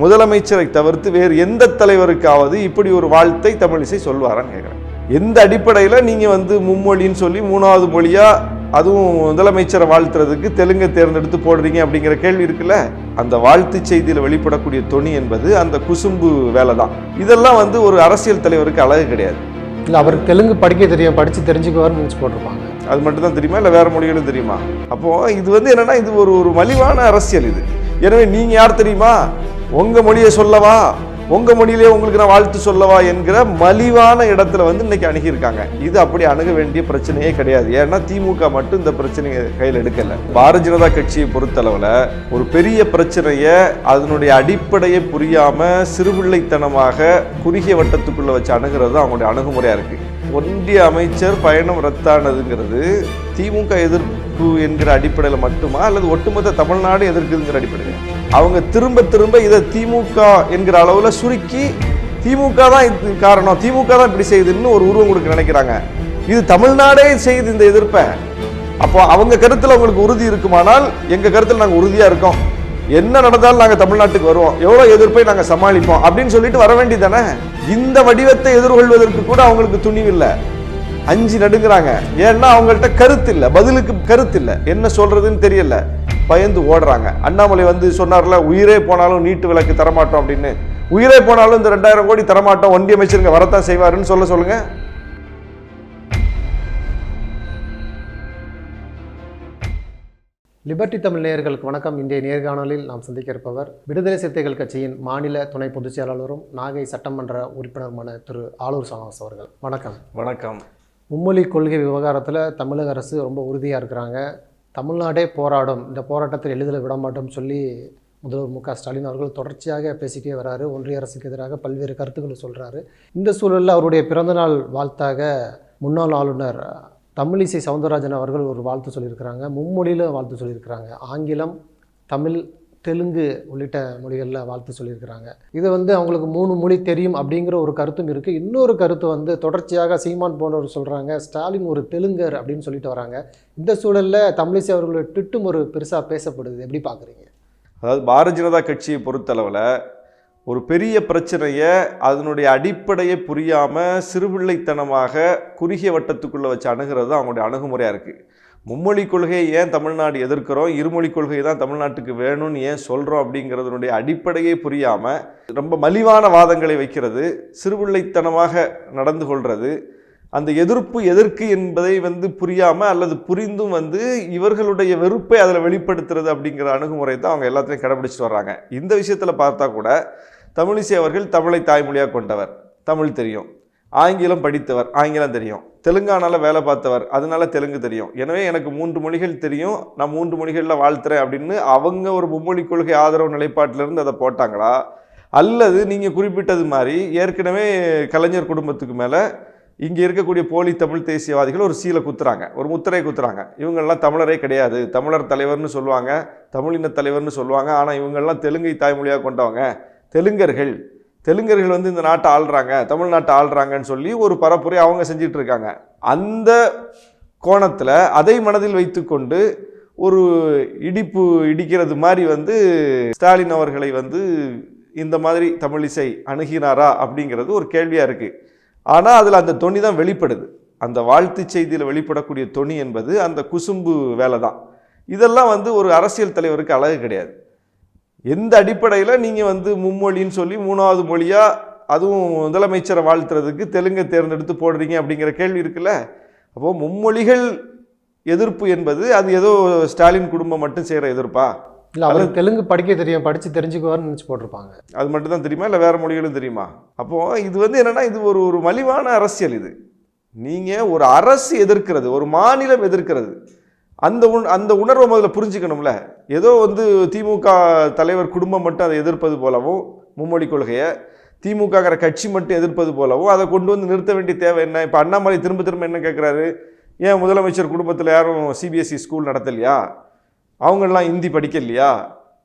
முதலமைச்சரை தவிர்த்து வேறு எந்த தலைவருக்காவது இப்படி ஒரு வாழ்த்தை தமிழிசை சொல்வாரான்னு கேட்குறேன் எந்த அடிப்படையில் நீங்கள் வந்து மும்மொழின்னு சொல்லி மூணாவது மொழியாக அதுவும் முதலமைச்சரை வாழ்த்துறதுக்கு தெலுங்கை தேர்ந்தெடுத்து போடுறீங்க அப்படிங்கிற கேள்வி இருக்குல்ல? அந்த வாழ்த்து செய்தியில் வெளிப்படக்கூடிய தொனி என்பது அந்த குசும்பு வேலை தான் இதெல்லாம் வந்து ஒரு அரசியல் தலைவருக்கு அழகு கிடையாது. இல்லை அவருக்கு தெலுங்கு படிக்க தெரியும் படித்து தெரிஞ்சுக்குவார்னு நினச்சி போட்டிருப்பாங்க. அது மட்டும் தான் தெரியுமா? இல்லை வேற மொழிகளும் தெரியுமா? அப்போ இது வந்து என்னன்னா இது ஒரு ஒரு மலிவான அரசியல் இது. எனவே நீங்கள் யார் தெரியுமா? உங்கள் மொழியை சொல்லவா? உங்கள் மொழியிலே உங்களுக்கு நான் வாழ்த்து சொல்லவா என்கிற மலிவான இடத்துல வந்து இன்னைக்கு அணுகியிருக்காங்க. இது அப்படி அணுக வேண்டிய பிரச்சனையே கிடையாது. ஏன்னா திமுக மட்டும் இந்த பிரச்சனையை கையில் எடுக்கலை. பாரதிய ஜனதா கட்சியை பொறுத்தளவில் ஒரு பெரிய பிரச்சனையை அதனுடைய அடிப்படையை புரியாமல் சிறுபிள்ளைத்தனமாக குறுகிய வட்டத்துக்குள்ளே வச்சு அணுகிறது தான் அவங்களுடைய அணுகுமுறையாக இருக்குது ஒன்றிய அமைச்சர் பயணம் ரத்தானதுங்கிறது திமுக எதிர்ப்பு என்கிற அடிப்படையில் மட்டுமா? அல்லது ஒட்டுமொத்த தமிழ்நாடு எதிர்க்குதுங்கிற அடிப்படையில்? அவங்க திரும்ப திரும்ப இதை திமுக என்கிற அளவில் சுருக்கி திமுக தான் இது காரணம். திமுக தான் இப்படி செய்யுதுன்னு ஒரு உருவம் கொடுக்க நினைக்கிறாங்க. இது தமிழ்நாடே செய்யுது இந்த எதிர்ப்பை. அப்போ அவங்க கருத்தில் அவங்களுக்கு உறுதி இருக்குமானால் எங்கள் கருத்தில் நாங்கள் உறுதியாக இருக்கோம். என்ன நடந்தாலும் நாங்கள் தமிழ்நாட்டுக்கு வருவோம். எவ்வளோ எதிர்ப்பை நாங்கள் சமாளிப்போம் அப்படின்னு சொல்லிட்டு வர வேண்டியதானே இந்த வடிவத்தை எதிர்கொள்வதற்கு கூட அவங்களுக்கு துணிவில்லை அஞ்சு நடுங்குறாங்க. ஏன்னா அவங்கள்ட்ட கருத்து இல்லை பதிலுக்கு கருத்து இல்லை என்ன சொல்றதுன்னு தெரியல. பயந்து ஓடுறாங்க. அண்ணாமலை வந்து சொன்னார்ல உயிரே போனாலும் நீட்டு விளக்கு தரமாட்டோம் அப்படின்னு. உயிரே போனாலும் இந்த ரெண்டாயிரம் கோடி தரமாட்டோம். ஒன்றிய அமைச்சருங்க வரத்தான் செய்வாருன்னு சொல்ல சொல்லுங்க. லிபர்டி தமிழ் நேயர்களுக்கு வணக்கம். இன்றைய நேர்காணலில் நாம் சந்திக்க இருப்பவர் விடுதலை சிறுத்தைகள் கட்சியின் மாநில துணை பொதுச் செயலாளரும் நாகை சட்டமன்ற உறுப்பினருமான திரு. ஆலூர் சானவாஸ் அவர்கள். வணக்கம். வணக்கம். மும்மொழி கொள்கை விவகாரத்தில் தமிழக அரசு ரொம்ப உறுதியாக இருக்கிறாங்க. தமிழ்நாடே போராடும். இந்த போராட்டத்தில் எளிதில் விடமாட்டோம் சொல்லி முதல்வர் மு க ஸ்டாலின் அவர்கள் தொடர்ச்சியாக பேசிக்கிட்டே வராரு. ஒன்றிய அரசுக்கு எதிராக பல்வேறு கருத்துக்களை சொல்கிறாரு இந்த சூழலில் அவருடைய பிறந்தநாள் வாழ்த்தாக முன்னாள் ஆளுநர் தமிழிசை சவுந்தரராஜன் அவர்கள் ஒரு வாழ்த்து சொல்லியிருக்கிறாங்க. மும்மொழியில் வாழ்த்து சொல்லியிருக்கிறாங்க. ஆங்கிலம் தமிழ் தெலுங்கு உள்ளிட்ட மொழிகளில் வாழ்த்து சொல்லியிருக்கிறாங்க. இது வந்து அவங்களுக்கு மூணு மொழி தெரியும் அப்படிங்கிற ஒரு கருத்தும் இருக்குது இன்னொரு கருத்து வந்து தொடர்ச்சியாக சீமான் போன்றவர் சொல்கிறாங்க ஸ்டாலின் ஒரு தெலுங்கர் அப்படின்னு சொல்லிட்டு வராங்க. இந்த சூழலில் தமிழிசை அவர்களுடைய ட்விட்டும் ஒரு பெருசாக பேசப்படுது. எப்படி பார்க்குறீங்க அதாவது பாரதிய ஜனதா கட்சியை பொறுத்தளவில் ஒரு பெரிய பிரச்சனையை அதனுடைய அடிப்படையை புரியாமல் சிறுபிள்ளைத்தனமாக குறுகிய வட்டத்துக்குள்ளே வச்சு அணுகிறது தான் அவங்களுடைய அணுகுமுறையாக இருக்குது மும்மொழி கொள்கையை ஏன் தமிழ்நாடு எதிர்க்கிறோம்? இருமொழி கொள்கை தான் தமிழ்நாட்டுக்கு வேணும்னு ஏன் சொல்கிறோம் அப்படிங்கிறதுனுடைய அடிப்படையே புரியாமல் ரொம்ப மலிவான வாதங்களை வைக்கிறது சிறுபிள்ளைத்தனமாக நடந்து கொள்வது அந்த எதிர்ப்பு எதற்கு என்பதை வந்து புரியாமல் அல்லது புரிந்தும் வந்து இவர்களுடைய வெறுப்பை அதில் வெளிப்படுத்துறது அப்படிங்கிற அணுகுமுறை தான் அவங்க எல்லாத்தையும் கடைபிடிச்சிட்டு வர்றாங்க. இந்த விஷயத்தில் பார்த்தா கூட தமிழிசை அவர்கள் தமிழை தாய்மொழியாக கொண்டவர். தமிழ் தெரியும். ஆங்கிலம் படித்தவர் ஆங்கிலம் தெரியும். தெலுங்கானால வேலை பார்த்தவர் அதனால தெலுங்கு தெரியும். எனவே எனக்கு மூன்று மொழிகள் தெரியும் நான் மூன்று மொழிகளில் வாழ்த்துறேன் அப்படின்னு அவங்க ஒரு மும்மொழி கொள்கை ஆதரவு நிலைப்பாட்டிலிருந்து அதை போட்டாங்களா? அல்லது நீங்கள் குறிப்பிட்டது மாதிரி ஏற்கனவே கலைஞர் குடும்பத்துக்கு மேலே இங்கே இருக்கக்கூடிய போலி தமிழ் தேசியவாதிகள் ஒரு சீலை குத்துறாங்க ஒரு முத்திரை குத்துறாங்க. இவங்கெல்லாம் தமிழரே கிடையாது. தமிழர் தலைவர்னு சொல்லுவாங்க தமிழின தலைவர்னு சொல்லுவாங்க. ஆனால் இவங்கெல்லாம் தெலுங்கை தாய்மொழியாக கொண்டவங்க. தெலுங்கர்கள் தெலுங்கர்கள் வந்து இந்த நாட்டை ஆள்றாங்க தமிழ்நாட்டை ஆள்றாங்கன்னு சொல்லி ஒரு பரப்புரை அவங்க செஞ்சிட்டு இருக்காங்க அந்த கோணத்தில் அதை மனதில் வைத்துக்கொண்டு ஒரு இடிப்பு இடிக்கிறது மாதிரி வந்து ஸ்டாலின் அவர்களை வந்து இந்த மாதிரி தமிழிசை அணுகினாரா அப்படிங்கிறது ஒரு கேள்வியாக இருக்குது ஆனால் அதில் அந்த தொனி தான் வெளிப்படுது. அந்த வாழ்த்து செய்தியில் வெளிப்படக்கூடிய தொனி என்பது அந்த குசும்பு வேலை தான் இதெல்லாம் வந்து ஒரு அரசியல் தலைவருக்கு அழகு கிடையாது. எந்த அடிப்படையில் நீங்கள் வந்து மும்மொழின்னு சொல்லி மூணாவது மொழியாக அதுவும் முதலமைச்சரை வாழ்த்துறதுக்கு தெலுங்கை தேர்ந்தெடுத்து போடுறீங்க அப்படிங்கிற கேள்வி இருக்குல்ல? அப்போது மும்மொழிகள் எதிர்ப்பு என்பது அது ஏதோ ஸ்டாலின் குடும்பம் மட்டும் செய்கிற எதிர்ப்பா? இல்லை அவருக்கு தெலுங்கு படிக்க தெரியும் படித்து தெரிஞ்சுக்குவார்னு நினச்சி போட்டிருப்பாங்க. அது மட்டும் தான் தெரியுமா? இல்லை வேறு மொழிகளும் தெரியுமா? அப்போது இது வந்து என்னென்னா இது ஒரு ஒரு மலிவான அரசியல் இது. நீங்கள் ஒரு அரசு எதிர்க்கிறது ஒரு மாநிலம் எதிர்க்கிறது அந்த உண் அந்த உணர்வை முதல்ல புரிஞ்சுக்கணும்ல. ஏதோ வந்து திமுக தலைவர் குடும்பம் மட்டும் அதை எதிர்ப்பது போலவும் மும்மொழி கொள்கையை திமுகங்கிற கட்சி மட்டும் எதிர்ப்பது போலவும் அதை கொண்டு வந்து நிறுத்த வேண்டிய தேவை என்ன? இப்போ அண்ணாமலை திரும்ப திரும்ப என்ன கேட்குறாரு ஏன் முதலமைச்சர் குடும்பத்தில் யாரும் சிபிஎஸ்சி ஸ்கூல் நடத்தலையா? அவங்கெல்லாம் ஹிந்தி படிக்கலையா?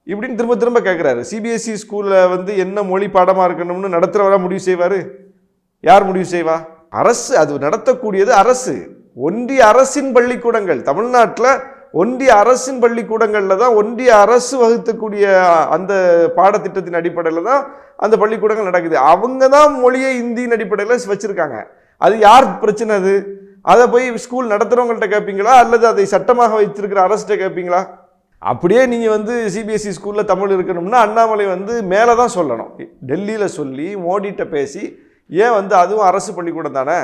இப்படின்னு திரும்ப திரும்ப கேட்குறாரு சிபிஎஸ்சி ஸ்கூலில் வந்து என்ன மொழி பாடமாக இருக்கணும்னு நடத்துகிறவரா முடிவு செய்வார்? யார் முடிவு செய்வா? அரசு. அது நடத்தக்கூடியது அரசு. ஒன்றிய அரசின் பள்ளிக்கூடங்கள். தமிழ்நாட்டில் ஒன்றிய அரசின் பள்ளிக்கூடங்களில் தான் ஒன்றிய அரசு வகுத்தக்கூடிய அந்த பாடத்திட்டத்தின் அடிப்படையில் தான் அந்த பள்ளிக்கூடங்கள் நடக்குது. அவங்க தான் மொழியை இந்தியின் அடிப்படையில் வச்சுருக்காங்க. அது யார் பிரச்சனை அது? அதை போய் ஸ்கூல் நடத்துகிறவங்கள்ட்ட கேட்பீங்களா அல்லது அதை சட்டமாக வைத்திருக்கிற அரசிட்ட கேட்பீங்களா அப்படியே நீங்கள் வந்து சிபிஎஸ்சி ஸ்கூலில் தமிழ் இருக்கணும்னா அண்ணாமலை வந்து மேலே தான் சொல்லணும். டெல்லியில் சொல்லி மோடிட்ட பேசி ஏன் வந்து அதுவும் அரசு பள்ளிக்கூடம் தானே?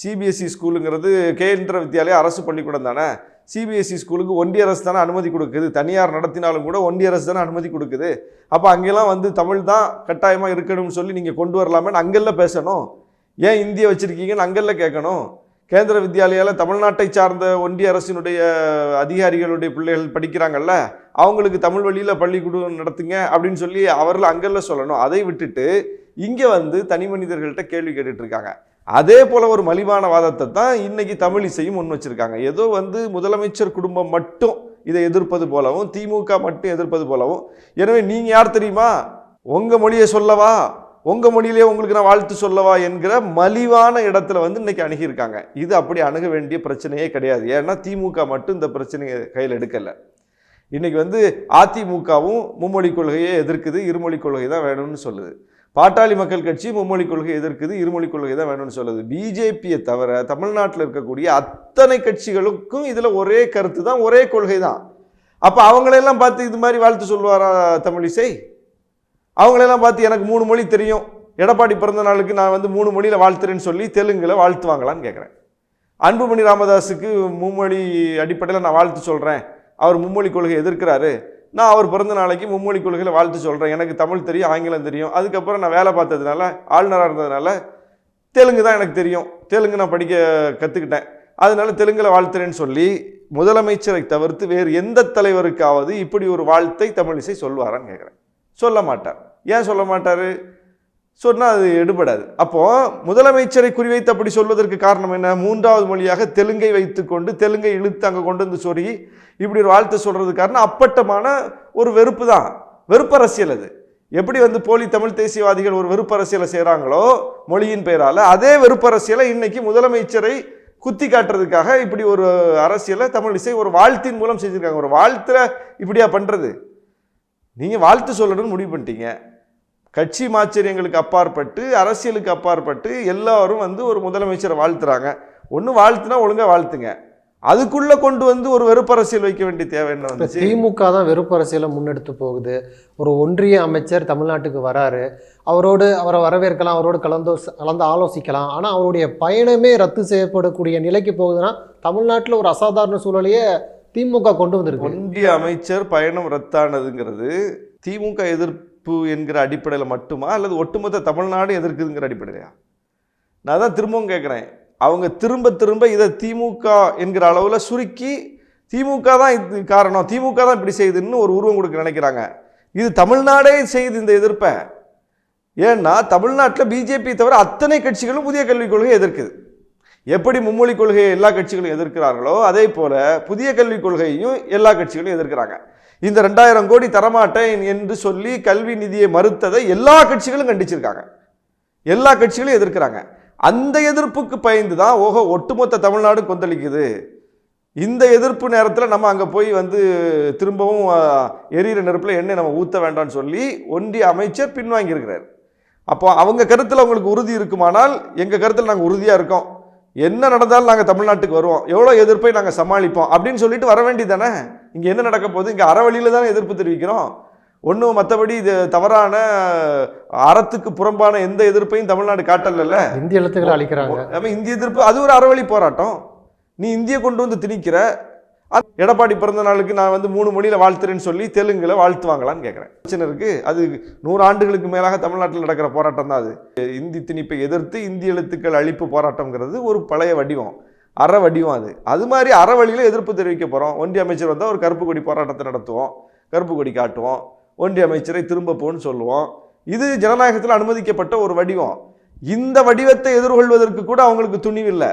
சிபிஎஸ்சி ஸ்கூலுங்கிறது கேந்திர வித்யாலயா அரசு பள்ளிக்கூடம் தானே? சிபிஎஸ்சி ஸ்கூலுக்கு ஒன்றிய அரசு தானே அனுமதி கொடுக்குது. தனியார் நடத்தினாலும் கூட ஒன்றிய அரசு தானே அனுமதி கொடுக்குது. அப்போ அங்கெல்லாம் வந்து தமிழ் தான் கட்டாயமாக இருக்கணும்னு சொல்லி நீங்கள் கொண்டு வரலாமேன்னு அங்கெல்லாம் பேசணும். ஏன் இந்திய வச்சுருக்கீங்கன்னு அங்கெல்லாம் கேட்கணும். கேந்திர வித்யாலயாவில் தமிழ்நாட்டை சார்ந்த ஒன்றிய அரசினுடைய அதிகாரிகளுடைய பிள்ளைகள் படிக்கிறாங்கல்ல அவங்களுக்கு தமிழ் வழியில் பள்ளிக்கூடம் நடத்துங்க அப்படின்னு சொல்லி அவர்கள் அங்கெல்லாம் சொல்லணும். அதை விட்டுட்டு இங்கே வந்து தனி மனிதர்கள்ட்ட கேள்வி கேட்டுட்ருக்காங்க அதே போல் ஒரு மலிவான வாதத்தை தான் இன்றைக்கி தமிழிசையும் முன் வச்சிருக்காங்க. ஏதோ வந்து முதலமைச்சர் குடும்பம் மட்டும் இதை எதிர்ப்பது போலவும் திமுக மட்டும் எதிர்ப்பது போலவும். எனவே நீங்கள் யார் தெரியுமா? உங்கள் மொழியை சொல்லவா? உங்கள் மொழியிலே உங்களுக்கு நான் வாழ்த்து சொல்லவா என்கிற மலிவான இடத்துல வந்து இன்னைக்கு அணுகியிருக்காங்க. இது அப்படி அணுக வேண்டிய பிரச்சனையே கிடையாது. ஏன்னா திமுக மட்டும் இந்த பிரச்சனையை கையில் எடுக்கலை. இன்றைக்கி வந்து அதிமுகவும் மும்மொழி கொள்கையை எதிர்க்குது இருமொழி கொள்கை தான் வேணும்னு சொல்லுது. பாட்டாளி மக்கள் கட்சி மும்மொழி கொள்கை எதிர்க்குது இருமொழி கொள்கை தான் வேணும்னு சொல்லுது. பிஜேபியை தவிர தமிழ்நாட்டில் இருக்கக்கூடிய அத்தனை கட்சிகளுக்கும் இதில் ஒரே கருத்து தான் ஒரே கொள்கை தான். அப்போ அவங்களெல்லாம் பார்த்து இது மாதிரி வாழ்த்து சொல்லுவாரா தமிழிசை அவங்களெல்லாம் பார்த்து எனக்கு மூணு மொழி தெரியும். எடப்பாடி பிறந்த நாளுக்கு நான் வந்து மூணு மொழியில் வாழ்த்துறேன்னு சொல்லி தெலுங்கில் வாழ்த்துவாங்களான்னு கேட்குறேன் அன்புமணி ராமதாஸுக்கு மும்மொழி அடிப்படையில் நான் வாழ்த்து சொல்கிறேன் அவர் மும்மொழி கொள்கை எதிர்க்கிறாரு. நான் அவர் பிறந்த நாளைக்கு மும்மொழி கொள்கையில் வாழ்த்து சொல்கிறேன் எனக்கு தமிழ் தெரியும் ஆங்கிலம் தெரியும். அதுக்கப்புறம் நான் வேலை பார்த்ததுனால ஆளுநராக இருந்ததுனால தெலுங்கு தான் எனக்கு தெரியும். தெலுங்கு நான் படிக்க கற்றுக்கிட்டேன் அதனால தெலுங்கில் வாழ்த்துறேன்னு சொல்லி முதலமைச்சரை தவிர்த்து வேறு எந்த தலைவருக்காவது இப்படி ஒரு வாழ்த்தை தமிழிசை சொல்வாரான்னு கேட்குறேன் சொல்ல மாட்டார். ஏன் சொல்ல மாட்டார்? சொன்னால் அது எடுபடாது. அப்போது முதலமைச்சரை குறிவைத்து அப்படி சொல்வதற்கு காரணம் என்ன? மூன்றாவது மொழியாக தெலுங்கை வைத்துக்கொண்டு தெலுங்கை இழுத்து அங்கே கொண்டு வந்து சொருகி இப்படி ஒரு வாழ்த்து சொல்கிறது காரணம் அப்பட்டமான ஒரு வெறுப்பு தான். வெறுப்பரசியல் அது. எப்படி வந்து போலி தமிழ் தேசியவாதிகள் ஒரு வெறுப்பரசியலை செய்கிறாங்களோ மொழியின் பெயரால் அதே வெறுப்பரசியலை இன்றைக்கி முதலமைச்சரை குத்தி காட்டுறதுக்காக இப்படி ஒரு அரசியலை தமிழ் இசை ஒரு வாழ்த்தின் மூலம் செஞ்சுருக்காங்க. ஒரு வாழ்த்தில் இப்படியா பண்ணுறது நீங்கள் வாழ்த்து சொல்லணும்னு முடிவு பண்ணிட்டீங்க. கட்சி மாச்சரியங்களுக்கு அப்பாற்பட்டு அரசியலுக்கு அப்பாற்பட்டு எல்லாரும் வந்து ஒரு முதலமைச்சரை வாழ்த்துறாங்க. ஒன்று வாழ்த்துனா ஒழுங்கா வாழ்த்துங்க. அதுக்குள்ள கொண்டு வந்து ஒரு வெறுப்பரசியல் வைக்க வேண்டிய தேவை என்ன வந்துச்சு? திமுக தான் வெறுப்பு அரசியலை முன்னெடுத்து போகுது. ஒரு ஒன்றிய அமைச்சர் தமிழ்நாட்டுக்கு வராரு. அவரோடு அவரை வரவேற்கலாம் அவரோடு கலந்து கலந்து ஆலோசிக்கலாம். ஆனால் அவருடைய பயணமே ரத்து செய்யப்படக்கூடிய நிலைக்கு போகுதுன்னா தமிழ்நாட்டில் ஒரு அசாதாரண சூழலையே திமுக கொண்டு வந்திருக்கு. ஒன்றிய அமைச்சர் பயணம் ரத்தானதுங்கிறது திமுக எதிர்ப்பு என்கிற அடிப்படையில் மட்டுமா? அல்லது ஒட்டுமொத்த தமிழ்நாடு எதிர்க்குதுங்கிற அடிப்படையா? நான் தான் திரும்பவும் கேட்குறேன். அவங்க திரும்ப திரும்ப இதை திமுக என்கிற அளவில் சுருக்கி திமுக தான் இது காரணம். திமுக தான் இப்படி செய்யுதுன்னு ஒரு உருவம் கொடுக்க நினைக்கிறாங்க. இது தமிழ்நாடே செய்யுது இந்த எதிர்ப்பை. ஏன்னா தமிழ்நாட்டில் பிஜேபி தவிர அத்தனை கட்சிகளும் புதிய கல்விக் கொள்கையை எதிர்க்குது. எப்படி மும்மொழி கொள்கையை எல்லா கட்சிகளும் எதிர்க்கிறார்களோ அதே போல புதிய கல்விக் கொள்கையையும் எல்லா கட்சிகளும் எதிர்க்கிறாங்க. இந்த ரெண்டாயிரம் கோடி தரமாட்டேன் என்று சொல்லி கல்வி நிதியை மறுத்ததை எல்லா கட்சிகளும் கண்டிச்சிருக்காங்க. எல்லா கட்சிகளும் எதிர்க்கிறாங்க. அந்த எதிர்ப்புக்கு பயந்து தான் ஓஹோ ஒட்டுமொத்த தமிழ்நாடு கொந்தளிக்குது. இந்த எதிர்ப்பு நேரத்தில் நம்ம அங்கே போய் வந்து திரும்பவும் எரியிற நெருப்பில் எண்ணெய் நம்ம ஊற்ற வேண்டாம்னு சொல்லி ஒன்றிய அமைச்சர் பின்வாங்கியிருக்கிறார். அப்போ அவங்க கருத்தில் அவங்களுக்கு உறுதி இருக்குமானால் எங்கள் கருத்தில் நாங்கள் உறுதியாக இருக்கோம். என்ன நடந்தாலும் நாங்கள் தமிழ்நாட்டுக்கு வருவோம். எவ்வளோ எதிர்ப்பை நாங்கள் சமாளிப்போம் அப்படின்னு சொல்லிட்டு வர வேண்டியதானே இங்கே என்ன நடக்க போகுது? இங்கே அறவழியில் தானே எதிர்ப்பு தெரிவிக்கிறோம். ஒன்றும் மற்றபடி இது தவறான அறத்துக்கு புறம்பான எந்த எதிர்ப்பையும் தமிழ்நாடு காட்டல இந்திய எழுத்துக்களை அளிக்கிறாங்க ஆமா இந்திய எதிர்ப்பு அது ஒரு அறவழி போராட்டம். நீ இந்திய கொண்டு வந்து திணிக்கிற எடப்பாடி பிறந்த நாளுக்கு நான் வந்து மூணு மொழியில் வாழ்த்துறேன்னு சொல்லி தெலுங்கில் வாழ்த்துவாங்களான்னு கேட்குறேன் பிரச்சனை இருக்குது அது நூறு ஆண்டுகளுக்கு மேலாக தமிழ்நாட்டில் நடக்கிற போராட்டம் தான் அது. இந்தி திணிப்பை எதிர்த்து இந்திய எழுத்துக்கள் அழிப்பு போராட்டம்ங்கிறது ஒரு பழைய வடிவம் அற வடிவம் அது. அது மாதிரி அறவழியில் எதிர்ப்பு தெரிவிக்க போகிறோம் ஒன்றிய அமைச்சர் வந்தால் ஒரு கருப்பு கொடி போராட்டத்தை நடத்துவோம். கருப்பு கொடி காட்டுவோம். ஒன்றிய அமைச்சரை திரும்ப போன்னு சொல்லுவோம். இது ஜனநாயகத்தில் அனுமதிக்கப்பட்ட ஒரு வடிவம். இந்த வடிவத்தை எதிர்கொள்வதற்கு கூட அவங்களுக்கு துணிவில்லை.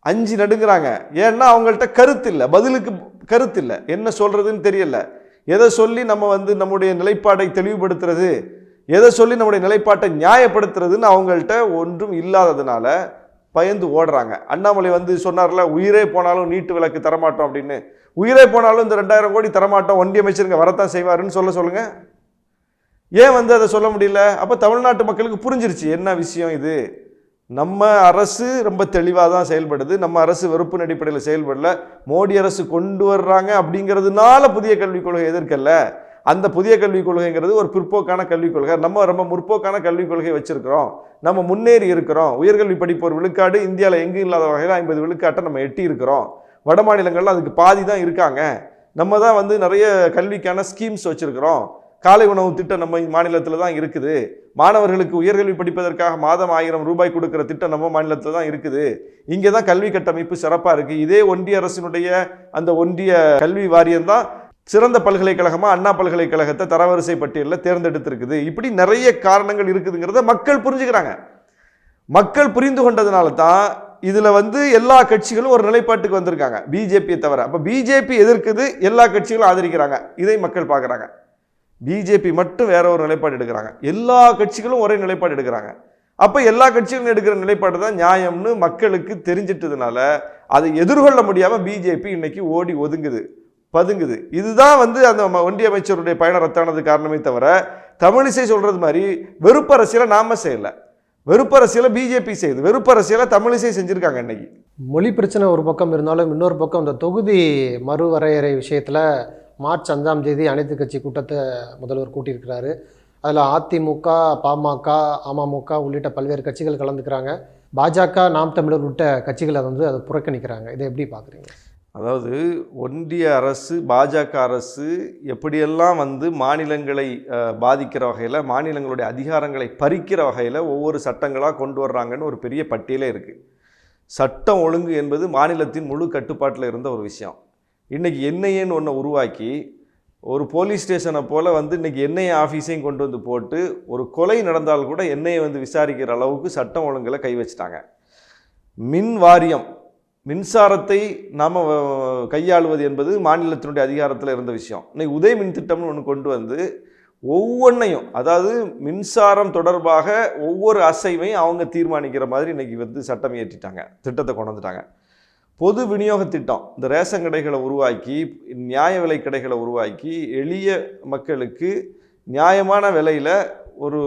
அஞ்சு நடுங்கிறாங்க. ஏன்னா அவங்கள்ட்ட கருத்து இல்லை பதிலுக்கு கருத்து இல்லை என்ன சொல்கிறதுன்னு தெரியல. எதை சொல்லி நம்ம வந்து நம்முடைய நிலைப்பாடை தெளிவுபடுத்துறது எதை சொல்லி நம்முடைய நிலைப்பாட்டை நியாயப்படுத்துறதுன்னு அவங்கள்ட்ட ஒன்றும் இல்லாததுனால பயந்து ஓடுறாங்க. அண்ணாமலை வந்து சொன்னார்ல உயிரே போனாலும் நீட்டு விளக்கு தரமாட்டோம் அப்படின்னு. உயிரே போனாலும் இந்த ரெண்டாயிரம் கோடி தரமாட்டோம். ஒன்றிய அமைச்சருங்க வரத்தான் செய்வாருன்னு சொல்ல சொல்லுங்க. ஏன் வந்து அதை சொல்ல முடியல? அப்போ தமிழ்நாட்டு மக்களுக்கு புரிஞ்சிருச்சு. என்ன விஷயம் இது? நம்ம அரசு ரொம்ப தெளிவாக தான் செயல்படுது. நம்ம அரசு வெறுப்பின் அடிப்படையில் செயல்படல. மோடி அரசு கொண்டு வர்றாங்க அப்படிங்கிறதுனால புதிய கல்விக் கொள்கை எதிர்க்கல. அந்த புதிய கல்விக் கொள்கைங்கிறது ஒரு பிற்போக்கான கல்விக் கொள்கை. நம்ம ரொம்ப முற்போக்கான கல்விக் கொள்கை வச்சுருக்கிறோம். நம்ம முன்னேறி இருக்கிறோம். உயர்கல்வி படிப்போர் விழுக்காடு இந்தியாவில் எங்கும் இல்லாத வகையில் ஐம்பது விழுக்காட்டை நம்ம எட்டி இருக்கிறோம். வட மாநிலங்களில் அதுக்கு பாதி தான் இருக்காங்க. நம்ம தான் வந்து நிறைய கல்விக்கான ஸ்கீம்ஸ் வச்சுருக்கிறோம். காலை உணவு திட்டம் நம்ம மாநிலத்தில் தான் இருக்குது. மாணவர்களுக்கு உயர்கல்வி படிப்பதற்காக மாதம் ஆயிரம் ரூபாய் கொடுக்குற திட்டம் நம்ம மாநிலத்தில் தான் இருக்குது. இங்கே தான் கல்வி கட்டமைப்பு சிறப்பாக இருக்குது இதே ஒன்றிய அரசினுடைய அந்த ஒன்றிய கல்வி வாரியம் தான் சிறந்த பல்கலைக்கழகமாக அண்ணா பல்கலைக்கழகத்தை தரவரிசை பட்டியலில் தேர்ந்தெடுத்திருக்குது. இப்படி நிறைய காரணங்கள் இருக்குதுங்கிறத மக்கள் புரிஞ்சுக்கிறாங்க. மக்கள் புரிந்து கொண்டதுனால தான் இதில் வந்து எல்லா கட்சிகளும் ஒரு நிலைப்பாட்டுக்கு வந்திருக்காங்க. பிஜேபியை தவிர. அப்போ பிஜேபி எதிர்க்குது எல்லா கட்சிகளும் ஆதரிக்கிறாங்க. இதை மக்கள் பார்க்குறாங்க. பிஜேபி மட்டும் வேற ஒரு நிலைப்பாடு எடுக்கிறாங்க. எல்லா கட்சிகளும் ஒரே நிலைப்பாடு எடுக்கிறாங்க. அப்போ எல்லா கட்சிகளும் எடுக்கிற நிலைப்பாடு தான் நியாயம்னு மக்களுக்கு தெரிஞ்சிட்டதுனால அதை எதிர்கொள்ள முடியாமல் பிஜேபி இன்னைக்கு ஓடி ஒதுங்குது பதுங்குது. இதுதான் வந்து அந்த ஒன்றிய அமைச்சருடைய பயணம் ரத்தானது காரணமே தவிர தமிழிசை சொல்கிறது மாதிரி வெறுப்பரசியில் நாம செய்யலை. வெறுப்பரசியில் பிஜேபி செய்யுது. வெறுப்பரசியில் தமிழிசை செஞ்சுருக்காங்க இன்னைக்கு. மொழி பிரச்சனை ஒரு பக்கம் இருந்தாலும் இன்னொரு பக்கம் இந்த தொகுதி மறுவரையறை விஷயத்தில் மார்ச் அஞ்சாம் தேதி அனைத்து கட்சி கூட்டத்தை முதல்வர் கூட்டியிருக்கிறாரு. அதில் அதிமுக பாமக அமமுக உள்ளிட்ட பல்வேறு கட்சிகள் கலந்துக்கிறாங்க. பாஜக நாம் தமிழர் உள்ளிட்ட கட்சிகளை வந்து அதை புறக்கணிக்கிறாங்க. இதை எப்படி பார்க்குறீங்க அதாவது ஒன்றிய அரசு பாஜக அரசு எப்படியெல்லாம் வந்து மாநிலங்களை பாதிக்கிற வகையில் மாநிலங்களுடைய அதிகாரங்களை பறிக்கிற வகையில் ஒவ்வொரு சட்டங்களாக கொண்டு வர்றாங்கன்னு ஒரு பெரிய பட்டியலே இருக்குது சட்டம் ஒழுங்கு என்பது மாநிலத்தின் முழு கட்டுப்பாட்டில் இருந்த ஒரு விஷயம். இன்றைக்கி என்ஐஏன்னு ஒன்றை உருவாக்கி ஒரு போலீஸ் ஸ்டேஷனை போல் வந்து இன்றைக்கி என்ஐஏ ஆஃபீஸையும் கொண்டு வந்து போட்டு ஒரு கொலை நடந்தால் கூட என்ஐஏ வந்து விசாரிக்கிற அளவுக்கு சட்டம் ஒழுங்கில் கை வச்சிட்டாங்க. மின் வாரியம் மின்சாரத்தை நாம் கையாளுவது என்பது மாநிலத்தினுடைய அதிகாரத்தில் இருந்த விஷயம். இன்றைக்கி உதய மின் திட்டம்னு ஒன்று கொண்டு வந்து ஒவ்வொன்றையும் அதாவது மின்சாரம் தொடர்பாக ஒவ்வொரு அசைவையும் அவங்க தீர்மானிக்கிற மாதிரி இன்றைக்கி வந்து சட்டம் ஏற்றிட்டாங்க திட்டத்தை கொண்டு வந்துட்டாங்க. பொது விநியோக திட்டம் இந்த ரேஷன் கடைகளை உருவாக்கி நியாய விலை கடைகளை உருவாக்கி எளிய மக்களுக்கு நியாயமான விலையில் ஒரு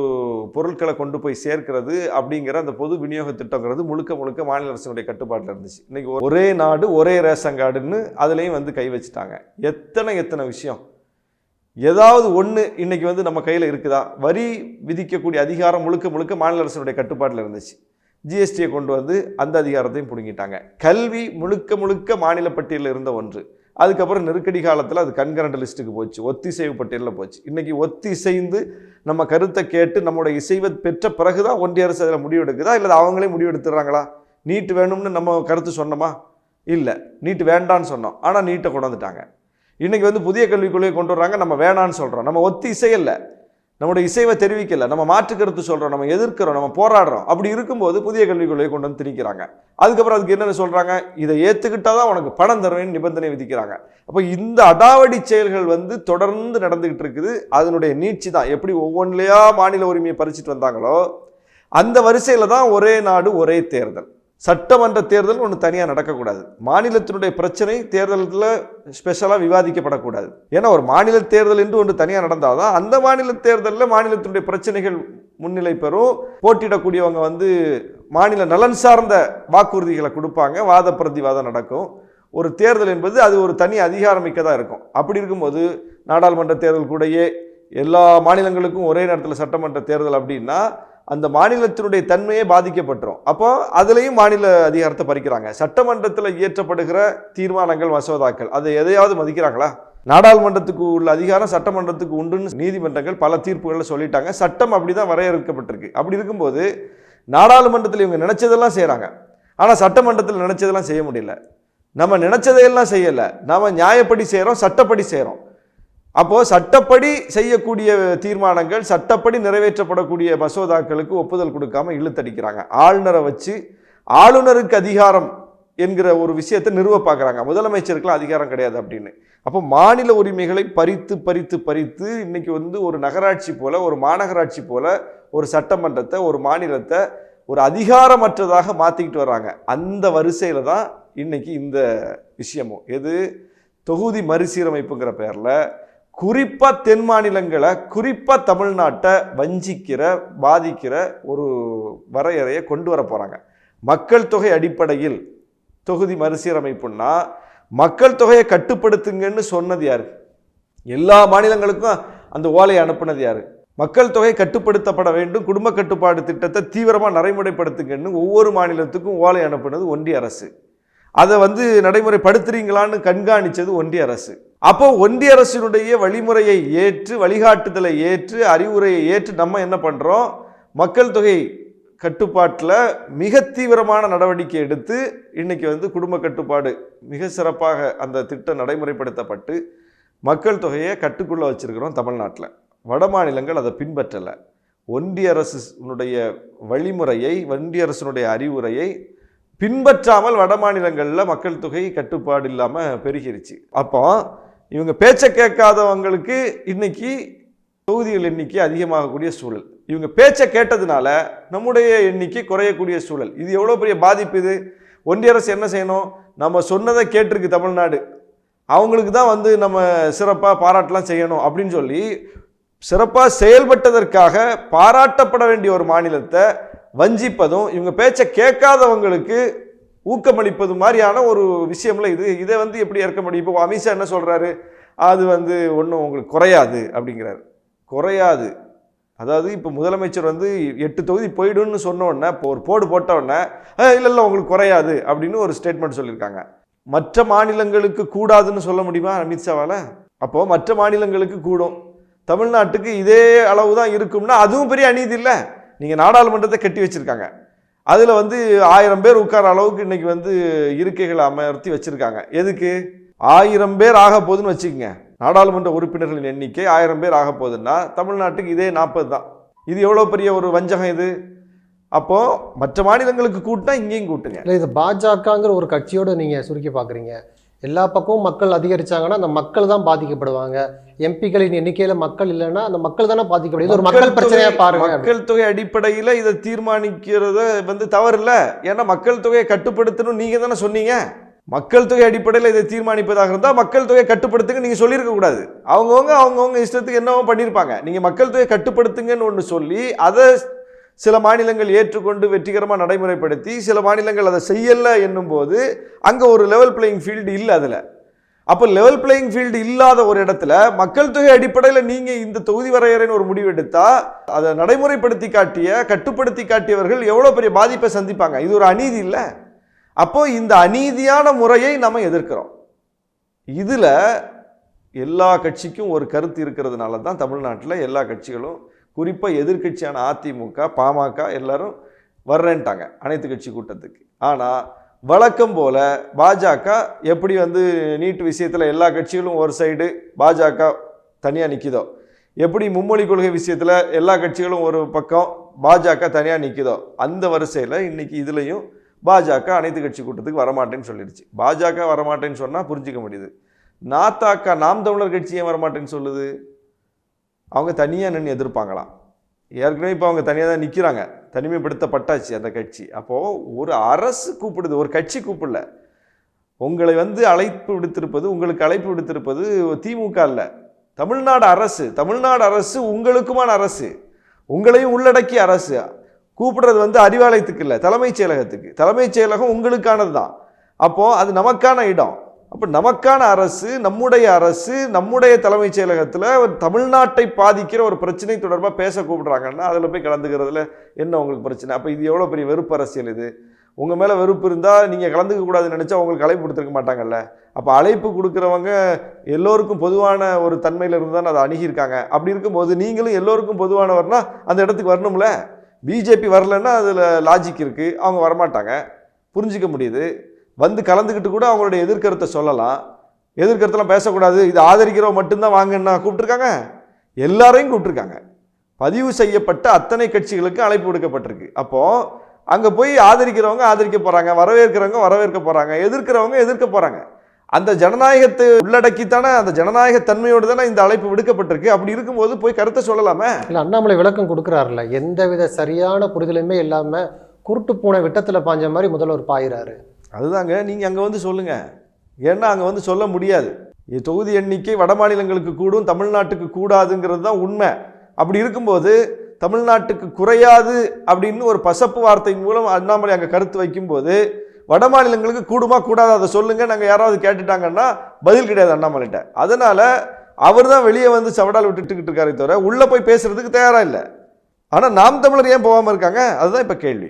பொருட்களை கொண்டு போய் சேர்க்கிறது அப்படிங்கிற அந்த பொது விநியோக திட்டங்கிறது முழுக்க முழுக்க மாநில அரசினுடைய கட்டுப்பாட்டில் இருந்துச்சு. இன்றைக்கி ஒரே நாடு ஒரே ரேஷன் கார்டுன்னு அதுலேயும் வந்து கை வச்சுட்டாங்க. எத்தனை எத்தனை விஷயம்? ஏதாவது ஒன்று இன்னைக்கு வந்து நம்ம கையில் இருக்குதா? வரி விதிக்கக்கூடிய அதிகாரம் முழுக்க முழுக்க மாநில அரசினுடைய கட்டுப்பாட்டில் இருந்துச்சு. ஜிஎஸ்டியை கொண்டு வந்து அந்த அதிகாரத்தையும் பிடுங்கிட்டாங்க. கல்வி முழுக்க முழுக்க மாநில பட்டியலில் இருந்த ஒன்று. அதுக்கப்புறம் நெருக்கடி காலத்தில் அது கண்கரண்ட் லிஸ்ட்டுக்கு போச்சு. ஒத்திசைவு பட்டியலில் போச்சு. இன்றைக்கி ஒத்திசைந்து நம்ம கருத்தை கேட்டு நம்மளோட இசைவை பெற்ற பிறகு தான் ஒன்றிய அரசு அதில் முடிவெடுக்குதா? இல்லை அவங்களே முடிவெடுத்துடுறாங்களா? நீட்டு வேணும்னு நம்ம கருத்து சொன்னோமா? இல்லை. நீட்டு வேண்டான்னு சொன்னோம். ஆனால் நீட்டை கொண்டு வந்துட்டாங்க. இன்றைக்கி வந்து புதிய கல்விக் கொள்கையை கொண்டு வர்றாங்க. நம்ம வேணான்னு சொல்கிறோம் நம்ம ஒத்தி இசையல்ல நம்முடைய இசைவை தெரிவிக்கல நம்ம மாற்று கருத்து சொல்கிறோம் நம்ம எதிர்க்கிறோம் நம்ம போராடுறோம். அப்படி இருக்கும்போது புதிய கல்விக் கொள்கையை கொண்டு வந்து திணிக்கிறாங்க. அதுக்கப்புறம் அதுக்கு என்னென்ன சொல்கிறாங்க இதை ஏற்றுக்கிட்டால் தான் உனக்கு பணம் தருவேன்னு நிபந்தனை விதிக்கிறாங்க. அப்போ இந்த அடாவடி செயல்கள் வந்து தொடர்ந்து நடந்துக்கிட்டு இருக்குது. அதனுடைய நீட்சி தான். எப்படி ஒவ்வொன்றிலையா மாநில உரிமையை பறிச்சுட்டு வந்தாங்களோ அந்த வரிசையில் தான் ஒரே நாடு ஒரே தேர்தல். சட்டமன்ற தேர்தல் ஒன்று தனியாக நடக்கக்கூடாது. மாநிலத்தினுடைய பிரச்சனை தேர்தலில் ஸ்பெஷலாக விவாதிக்கப்படக்கூடாது. ஏன்னா ஒரு மாநில தேர்தல் என்று ஒன்று தனியாக நடந்தால் தான் அந்த மாநில தேர்தலில் மாநிலத்தினுடைய பிரச்சனைகள் முன்னிலை பெறும். போட்டியிடக்கூடியவங்க வந்து மாநில நலன் சார்ந்த வாக்குறுதிகளை கொடுப்பாங்க. வாத பிரதிவாதம் நடக்கும். ஒரு தேர்தல் என்பது அது ஒரு தனி அதிகாரமிக்கதாக இருக்கும். அப்படி இருக்கும்போது நாடாளுமன்ற தேர்தல் கூடயே எல்லா மாநிலங்களுக்கும் ஒரே நேரத்தில் சட்டமன்ற தேர்தல் அப்படின்னா அந்த மாநிலத்தினுடைய தன்மையே பாதிக்கப்பட்டுரும். அப்போ அதுலேயும் மாநில அதிகாரத்தை பறிக்கிறாங்க. சட்டமன்றத்தில் இயற்றப்படுகிற தீர்மானங்கள் மசோதாக்கள் அதை எதையாவது மதிக்கிறாங்களா? நாடாளுமன்றத்துக்கு உள்ள அதிகாரம் சட்டமன்றத்துக்கு உண்டுன்னு நீதிமன்றங்கள் பல தீர்ப்புகளில் சொல்லிட்டாங்க. சட்டம் அப்படி தான் வரையறுக்கப்பட்டிருக்கு. அப்படி இருக்கும்போது நாடாளுமன்றத்தில் இவங்க நினைச்சதெல்லாம் செய்கிறாங்க ஆனால் சட்டமன்றத்தில் நினைச்சதெல்லாம் செய்ய முடியல. நம்ம நினைச்சதையெல்லாம் செய்யலை. நாம் நியாயப்படி செய்கிறோம் சட்டப்படி செய்கிறோம் அப்போது சட்டப்படி செய்யக்கூடிய தீர்மானங்கள் சட்டப்படி நிறைவேற்றப்படக்கூடிய மசோதாக்களுக்கு ஒப்புதல் கொடுக்காம இழுத்தடிக்கிறாங்க. ஆளுநரை வச்சு ஆளுநருக்கு அதிகாரம் என்கிற ஒரு விஷயத்தை நிறுவ பார்க்குறாங்க முதலமைச்சருக்குலாம் அதிகாரம் கிடையாது அப்படின்னு. அப்போ மாநில உரிமைகளை பறித்து பறித்து பறித்து இன்றைக்கி வந்து ஒரு நகராட்சி போல் ஒரு மாநகராட்சி போல் ஒரு சட்டமன்றத்தை ஒரு மாநிலத்தை ஒரு அதிகாரமற்றதாக மாற்றிக்கிட்டு வராங்க அந்த வரிசையில் தான் இன்றைக்கி இந்த விஷயமும். எது? தொகுதி மறுசீரமைப்புங்கிற பேரில் குறிப்பாக தென் மாநிலங்களை குறிப்பாக தமிழ்நாட்டை வஞ்சிக்கிற பாதிக்கிற ஒரு வரையறையை கொண்டு வர போகிறாங்க மக்கள் தொகை அடிப்படையில் தொகுதி மறுசீரமைப்புன்னா மக்கள் தொகையை கட்டுப்படுத்துங்கன்னு சொன்னது யார்? எல்லா மாநிலங்களுக்கும் அந்த ஓலையை அனுப்புனது யார்? மக்கள் தொகை கட்டுப்படுத்தப்பட வேண்டும் குடும்ப கட்டுப்பாடு திட்டத்தை தீவிரமாக நடைமுறைப்படுத்துங்கன்னு ஒவ்வொரு மாநிலத்துக்கும் ஓலை அனுப்புனது ஒன்றிய அரசு. அதை வந்து நடைமுறைப்படுத்துறீங்களான்னு கண்காணிச்சது ஒன்றிய அரசு. அப்போ ஒன்றிய அரசினுடைய வழிமுறையை ஏற்று வழிகாட்டுதலை ஏற்று அறிவுரையை ஏற்று நம்ம என்ன பண்ணுறோம் மக்கள் தொகை கட்டுப்பாட்டில் மிக தீவிரமான நடவடிக்கை எடுத்து இன்னைக்கு வந்து குடும்ப கட்டுப்பாடு மிக சிறப்பாக அந்த திட்டம் நடைமுறைப்படுத்தப்பட்டு மக்கள் தொகையை கட்டுக்குள்ளே வச்சுருக்கிறோம் தமிழ்நாட்டில். வட மாநிலங்கள் அதை பின்பற்றலை. ஒன்றிய அரசுனுடைய வழிமுறையை ஒன்றிய அரசினுடைய அறிவுரையை பின்பற்றாமல் வட மாநிலங்களில் மக்கள் தொகை கட்டுப்பாடு இல்லாமல் பெருகிருச்சு. அப்போ இவங்க பேச்சை கேட்காதவங்களுக்கு இன்னைக்கு தொகுதிகள் எண்ணிக்கை அதிகமாகக்கூடிய சூழல். இவங்க பேச்சை கேட்டதுனால நம்முடைய எண்ணிக்கை குறையக்கூடிய சூழல். இது எவ்வளோ பெரிய பாதிப்பு இது? ஒன்றிய அரசு என்ன செய்யணும்? நம்ம சொன்னதை கேட்டிருக்கு தமிழ்நாடு. அவங்களுக்கு தான் வந்து நம்ம சிறப்பாக பாராட்டலாம் செய்யணும் அப்படின்னு சொல்லி சிறப்பாக செயல்பட்டதற்காக பாராட்டப்பட வேண்டிய ஒரு மாநிலத்தை வஞ்சிப்பதும் இவங்க பேச்சை கேட்காதவங்களுக்கு ஊக்கமளிப்பது மாதிரியான ஒரு விஷயம்ல இது இதை வந்து எப்படி இருக்க முடியும்? இப்போ அமித்ஷா என்ன சொல்கிறாரு அது வந்து ஒன்றும் உங்களுக்கு குறையாது அப்படிங்கிறாரு. குறையாது. அதாவது இப்போ முதலமைச்சர் வந்து எட்டு தொகுதி போயிடும்னு சொன்னோடனே இப்போ ஒரு போடு போட்ட இல்லை இல்லை உங்களுக்கு குறையாது அப்படின்னு ஒரு ஸ்டேட்மெண்ட் சொல்லியிருக்காங்க. மற்ற மாநிலங்களுக்கு கூடாதுன்னு சொல்ல முடியுமா அமித்ஷாவால்? அப்போது மற்ற மாநிலங்களுக்கு கூடும். தமிழ்நாட்டுக்கு இதே அளவு தான் இருக்கும்னா அதுவும் பெரிய அநீதி இல்லை. நீங்கள் நாடாளுமன்றத்தை கட்டி வச்சுருக்காங்க. அதில் வந்து ஆயிரம் பேர் உட்கார அளவுக்கு இன்றைக்கி வந்து இருக்கைகளை அமர்த்தி வச்சுருக்காங்க. எதுக்கு? ஆயிரம் பேர் ஆக போகுதுன்னு வச்சுக்கோங்க. நாடாளுமன்ற உறுப்பினர்களின் எண்ணிக்கை ஆயிரம் பேர் ஆக போகுதுன்னா தமிழ்நாட்டுக்கு இதே நாற்பது தான். இது எவ்வளோ பெரிய ஒரு வஞ்சகம் இது? அப்போது மற்ற மாநிலங்களுக்கு கூட்டினா இங்கேயும் கூட்டுங்க. இல்லை இது பாஜகங்கிற ஒரு கட்சியோடு நீங்கள் சுருக்கி பார்க்குறீங்க எல்லா பக்கமும் மக்கள் அதிகரிச்சாங்கன்னா அந்த மக்கள் தான் பாதிக்கப்படுவாங்க. எம்பிக்களின் எண்ணிக்கையில மக்கள் இல்லைன்னா அந்த மக்கள் தானே பாதிக்கப்படுது ஒரு மக்கள் பிரச்சனையா பாருங்க. மக்கள் தொகை அடிப்படையில் இதை தீர்மானிக்கிறத வந்து தவறு இல்ல ஏன்னா மக்கள் தொகையை கட்டுப்படுத்தணும் நீங்க தானே சொன்னீங்க. மக்கள் தொகை அடிப்படையில் இதை தீர்மானிப்பதாக இருந்தால் மக்கள் தொகையை கட்டுப்படுத்துங்க நீங்க சொல்லியிருக்க கூடாது. அவங்கவுங்க அவங்கவுங்க இஷ்டத்துக்கு என்னவோ பண்ணியிருப்பாங்க. நீங்க மக்கள் தொகையை கட்டுப்படுத்துங்கன்னு ஒன்று சொல்லி அதை சில மாநிலங்கள் ஏற்றுக்கொண்டு வெற்றிகரமாக நடைமுறைப்படுத்தி சில மாநிலங்கள் அதை செய்யலை என்னும்போது அங்கே ஒரு லெவல் பிளேயிங் ஃபீல்டு இல்லை அதில். அப்போ லெவல் பிளேயிங் ஃபீல்டு இல்லாத ஒரு இடத்துல மக்கள் தொகை அடிப்படையில் நீங்கள் இந்த தொகுதி வரையறைன்னு ஒரு முடிவு எடுத்தால் அதை நடைமுறைப்படுத்தி காட்டிய கட்டுப்படுத்தி காட்டியவர்கள் எவ்வளோ பெரிய பாதிப்பை சந்திப்பாங்க? இது ஒரு அநீதி இல்லை. அப்போது இந்த அநீதியான முறையை நம்ம எதிர்க்கிறோம். இதில் எல்லா கட்சிக்கும் ஒரு கருத்து இருக்கிறதுனால தான் தமிழ்நாட்டில் எல்லா கட்சிகளும் குறிப்பாக எதிர்க்கட்சியான அதிமுக பாமக எல்லாரும் வர்றேன்ட்டாங்க அனைத்து கட்சி கூட்டத்துக்கு. ஆனால் வழக்கம் போல் பாஜக எப்படி வந்து நீட் விஷயத்தில் எல்லா கட்சிகளும் ஒரு சைடு பாஜக தனியாக நிற்கிதோ எப்படி மும்மொழி கொள்கை விஷயத்தில் எல்லா கட்சிகளும் ஒரு பக்கம் பாஜக தனியாக நிற்கிதோ அந்த வரிசையில் இன்றைக்கி இதுலேயும் பாஜக அனைத்து கட்சி கூட்டத்துக்கு வரமாட்டேன்னு சொல்லிடுச்சு. பாஜக வரமாட்டேன்னு சொன்னால் புரிஞ்சிக்க முடியுது. நாத்தாக்கா நாம் தமிழர் கட்சி ஏன் வரமாட்டேன்னு சொல்லுது? அவங்க தனியாக நின்று எதிர்ப்பாங்களாம். ஏற்கனவே இப்போ அவங்க தனியாக தான் நிற்கிறாங்க தனிமைப்படுத்தப்பட்டாச்சு அந்த கட்சி. அப்போது ஒரு அரசு கூப்பிடுது ஒரு கட்சி கூப்பிடல. உங்களை வந்து அழைப்பு விடுத்திருப்பது உங்களுக்கு அழைப்பு விடுத்திருப்பது திமுக இல்லை தமிழ்நாடு அரசு தமிழ்நாடு அரசு உங்களுக்குமான அரசு. உங்களையும் உள்ளடக்கிய அரசு. கூப்பிடுறது வந்து அறிவாலயத்துக்கு இல்லை தலைமைச் செயலகத்துக்கு. தலைமைச் செயலகம் உங்களுக்கானது தான் அப்போது அது நமக்கான இடம். அப்போ நமக்கான அரசு நம்முடைய அரசு நம்முடைய தலைமைச் செயலகத்தில் ஒரு தமிழ்நாட்டை பாதிக்கிற ஒரு பிரச்சனை தொடர்பாக பேச கூப்பிட்றாங்கன்னா அதில் போய் கலந்துக்கிறதுல என்ன உங்களுக்கு பிரச்சனை? அப்போ இது எவ்வளோ பெரிய வெறுப்பு அரசியல் இது? உங்கள் மேலே வெறுப்பு இருந்தால் நீங்கள் கலந்துக்க கூடாதுன்னு நினச்சா உங்களுக்கு அழைப்பு கொடுத்துருக்க மாட்டாங்கல்ல? அப்போ அழைப்பு கொடுக்குறவங்க எல்லோருக்கும் பொதுவான ஒரு தன்மையில் இருந்து தான் அதை அணுகியிருக்காங்க. அப்படி இருக்கும்போது நீங்களும் எல்லோருக்கும் பொதுவானவர்னா அந்த இடத்துக்கு வரணும்ல? பிஜேபி வரலன்னா அதில் லாஜிக் இருக்குது அவங்க வரமாட்டாங்க. புரிஞ்சிக்க முடியுது. வந்து கலந்துக்கிட்டு கூட அவங்களுடைய எதிர்கருத்தை சொல்லலாம். எதிர்கருத்தெல்லாம் பேசக்கூடாது. இது ஆதரிக்கிறவங்க மட்டும்தான் வாங்கன்னா கூப்பிட்டுருக்காங்க. எல்லாரையும் கூப்பிட்டுருக்காங்க. பதிவு செய்யப்பட்ட அத்தனை கட்சிகளுக்கு அழைப்பு விடுக்கப்பட்டிருக்கு. அப்போது அங்கே போய் ஆதரிக்கிறவங்க ஆதரிக்க போகிறாங்க வரவேற்கிறவங்க வரவேற்க போகிறாங்க எதிர்க்கிறவங்க எதிர்க்க போகிறாங்க அந்த ஜனநாயகத்தை உள்ளடக்கித்தானே அந்த ஜனநாயக தன்மையோடு தானே இந்த அழைப்பு விடுக்கப்பட்டிருக்கு. அப்படி இருக்கும்போது போய் கருத்தை சொல்லலாமே? இல்லை அண்ணாமலை விளக்கம் கொடுக்குறாருல எந்தவித சரியான புரிதலுமே இல்லாமல் குருட்டு பூனை விட்டத்தில் பாஞ்ச மாதிரி முதல்வர் பாயிறாரு. அதுதாங்க நீங்கள் அங்கே வந்து சொல்லுங்கள் ஏன்னா அங்கே வந்து சொல்ல முடியாது. தொகுதி எண்ணிக்கை வட மாநிலங்களுக்கு கூடும் தமிழ்நாட்டுக்கு கூடாதுங்கிறது தான் உண்மை. அப்படி இருக்கும்போது தமிழ்நாட்டுக்கு குறையாது அப்படின்னு ஒரு பசப்பு வார்த்தையின் மூலம் அண்ணாமலை அங்கே கருத்து வைக்கும்போது வட மாநிலங்களுக்கு கூடுமா கூடாது அதை சொல்லுங்கள் நாங்கள் யாராவது கேட்டுட்டாங்கன்னா பதில் கிடையாது அண்ணாமலைகிட்ட. அதனால் அவர் தான் வெளியே வந்து சவடால் விட்டுட்டுக்கிட்டு இருக்காரே தவிர உள்ளே போய் பேசுறதுக்கு தயாராக இல்லை. ஆனால் நாம் தமிழர் ஏன் போகாமல் இருக்காங்க? அதுதான் இப்போ கேள்வி.